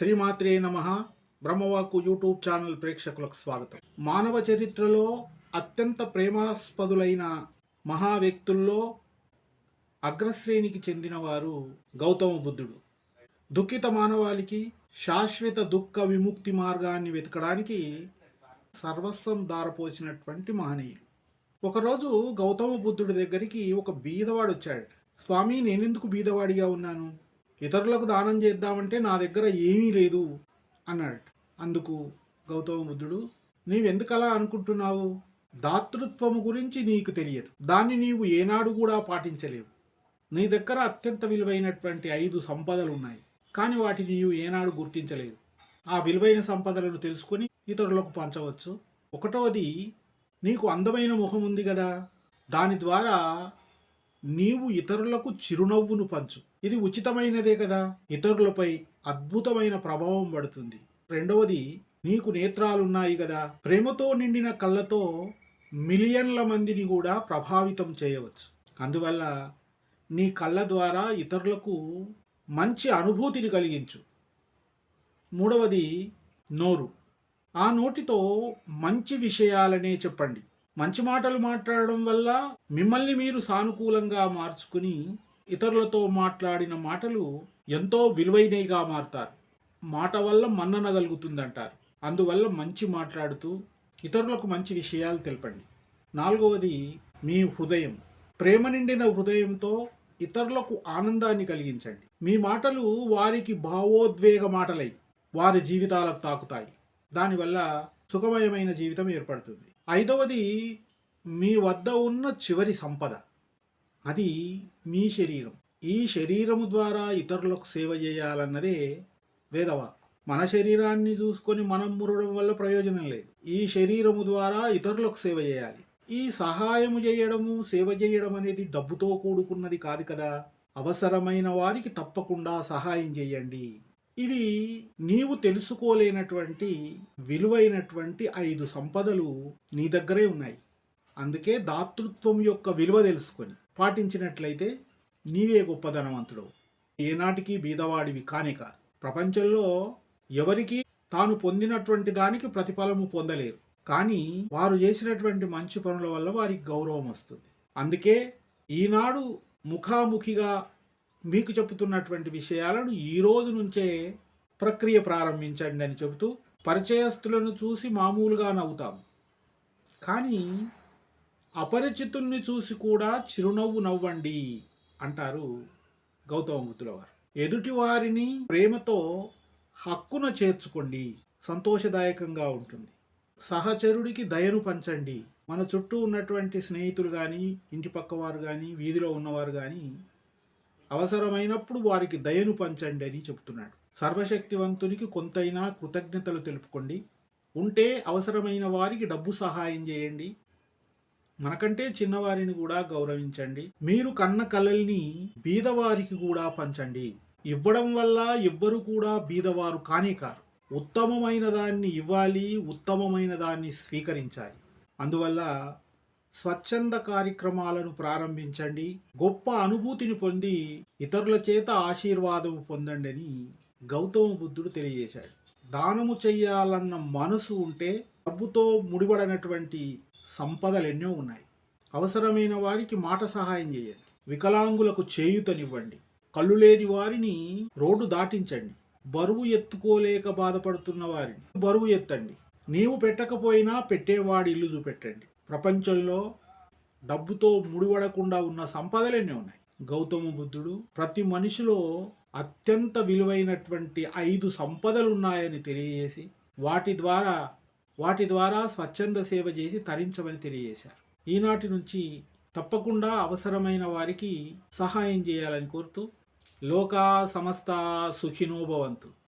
శ్రీమాత్రే నమ. బ్రహ్మవాక్కు YouTube channel ప్రేక్షకులకు స్వాగతం. మానవ చరిత్రలో అత్యంత ప్రేమాస్పదులైన మహా వ్యక్తుల్లో అగ్రశ్రేణికి చెందినవారు గౌతమ బుద్ధుడు. దుఃఖిత మానవాళికి శాశ్వత దుఃఖ విముక్తి మార్గాన్ని వెతకడానికి సర్వస్వం దారపోసినటువంటి మహనీయులు. ఒకరోజు గౌతమ బుద్ధుడి దగ్గరికి ఒక బీదవాడు వచ్చాడు స్వామి నేనెందుకు బీదవాడిగా ఉన్నాను? ఇతరులకు దానం చేద్దామంటే నా దగ్గర ఏమీ లేదు అన్నాడు అందుకు గౌతమ బుద్ధుడు నీవెందుకలా అనుకుంటున్నావు? దాతృత్వము గురించి నీకు తెలియదు. దాన్ని నీవు ఏనాడు కూడా పాటించలేవు. నీ దగ్గర అత్యంత విలువైనటువంటి ఐదు సంపదలు ఉన్నాయి కానీ వాటిని నీవు ఏనాడు గుర్తించలేదు. ఆ విలువైన సంపదలను తెలుసుకొని ఇతరులకు పంచవచ్చు. ఒకటవది నీకు అందమైన ముఖం ఉంది కదా. దాని ద్వారా నీవు ఇతరులకు చిరునవ్వును పంచు. ఇది ఉచితమైనదే కదా? ఇతరులపై అద్భుతమైన ప్రభావం పడుతుంది. రెండవది నీకు నేత్రాలున్నాయి కదా? ప్రేమతో నిండిన కళ్ళతో మిలియన్ల మందిని కూడా ప్రభావితం చేయవచ్చు. అందువల్ల నీ కళ్ళ ద్వారా ఇతరులకు మంచి అనుభూతిని కలిగించు. మూడవది నోరు. ఆ నోటితో మంచి విషయాలనే చెప్పండి. మంచి మాటలు మాట్లాడడం వల్ల మిమ్మల్ని మీరు సానుకూలంగా మార్చుకుని ఇతరులతో మాట్లాడిన మాటలు ఎంతో విలువైనవిగా మారుతారు. మాట వల్ల మన్నన కలుగుతుందంటారు అందువల్ల మంచి మాట్లాడుతూ ఇతరులకు మంచి విషయాలు తెలపండి. నాలుగవది మీ హృదయం. ప్రేమ నిండిన హృదయంతో ఇతరులకు ఆనందాన్ని కలిగించండి. మీ మాటలు వారికి భావోద్వేగ మాటలై వారి జీవితాలకు తాకుతాయి. దానివల్ల సుఖమయమైన జీవితం ఏర్పడుతుంది. ఐదవది మీ వద్ద ఉన్న చివరి సంపద. అది మీ శరీరం. ఈ శరీరము ద్వారా ఇతరులకు సేవ చేయాలన్నదే వేదవాక్ మన శరీరాన్ని చూసుకొని మనం మురడం వల్ల ప్రయోజనం లేదు. ఈ శరీరము ద్వారా ఇతరులకు సేవ చేయాలి. ఈ సహాయము చేయడము సేవ చేయడం అనేది డబ్బుతో కూడుకున్నది కాదు కదా. అవసరమైన వారికి తప్పకుండా సహాయం చేయండి. ఇది నీవు తెలుసుకోలేనటువంటి విలువైనటువంటి ఐదు సంపదలు నీ దగ్గరే ఉన్నాయి. అందుకే దాతృత్వం యొక్క విలువ తెలుసుకొని పాటించినట్లయితే నీవే గొప్పధనవంతుడు ఏనాటికి బీదవాడివి కానే కాదు. ప్రపంచంలో ఎవరికి తాను పొందినటువంటి దానికి ప్రతిఫలము పొందలేరు. కానీ వారు చేసినటువంటి మంచి పనుల వల్ల వారికి గౌరవం వస్తుంది. అందుకే ఈనాడు ముఖాముఖిగా మీకు చెబుతున్నటువంటి విషయాలను ఈ రోజు నుంచే ప్రక్రియ ప్రారంభించండి అని చెబుతూ పరిచయస్తులను చూసి మామూలుగా నవ్వుతాం. కానీ అపరిచితుల్ని చూసి కూడా చిరునవ్వు నవ్వండి అంటారు గౌతమ బుద్ధుల వారు. ఎదుటి వారిని ప్రేమతో హక్కున చేర్చుకోండి సంతోషదాయకంగా ఉంటుంది. సహచరుడికి దయను పంచండి. మన చుట్టూ ఉన్నటువంటి స్నేహితులు కానీ ఇంటి పక్కవారు కానీ వీధిలో ఉన్నవారు కానీ అవసరమైనప్పుడు వారికి దయను పంచండి అని చెప్తున్నాడు సర్వశక్తివంతునికి కొంతైనా కృతజ్ఞతలు తెలుపుకోండి. ఉంటే అవసరమైన వారికి డబ్బు సహాయం చేయండి. మనకంటే చిన్నవారిని కూడా గౌరవించండి. మీరు కన్న కలల్ని బీదవారికి కూడా పంచండి. ఇవ్వడం వల్ల ఎవ్వరు కూడా బీదవారు కానే కారు. ఉత్తమమైన దాన్ని ఇవ్వాలి ఉత్తమమైన దాన్ని స్వీకరించాలి. అందువల్ల స్వచ్ఛంద కార్యక్రమాలను ప్రారంభించండి. గొప్ప అనుభూతిని పొంది ఇతరుల చేత ఆశీర్వాదం పొందండి అని గౌతమ బుద్ధుడు తెలియజేశాడు. దానము చెయ్యాలన్న మనసు ఉంటే డబ్బుతో ముడిపడినటువంటి సంపదలు ఎన్నో ఉన్నాయి. అవసరమైన వారికి మాట సహాయం చేయండి. వికలాంగులకు చేయుతనివ్వండి. కళ్ళు లేని వారిని రోడ్డు దాటించండి. బరువు ఎత్తుకోలేక బాధపడుతున్న వారిని బరువు ఎత్తండి. నీవు పెట్టకపోయినా పెట్టేవాడి ఇల్లు చూపెట్టండి. ప్రపంచంలో డబ్బుతో ముడిపడకుండా ఉన్న సంపదలన్నీ ఉన్నాయి. గౌతమ బుద్ధుడు ప్రతి మనిషిలో అత్యంత విలువైనటువంటి ఐదు సంపదలు ఉన్నాయని తెలియజేసి వాటి ద్వారా వాటి ద్వారా స్వచ్ఛంద సేవ చేసి తరించమని తెలియజేశారు. ఈనాటి నుంచి తప్పకుండా అవసరమైన వారికి సహాయం చేయాలని కోరుతూ లోకా సమస్త సుఖినోభవంతు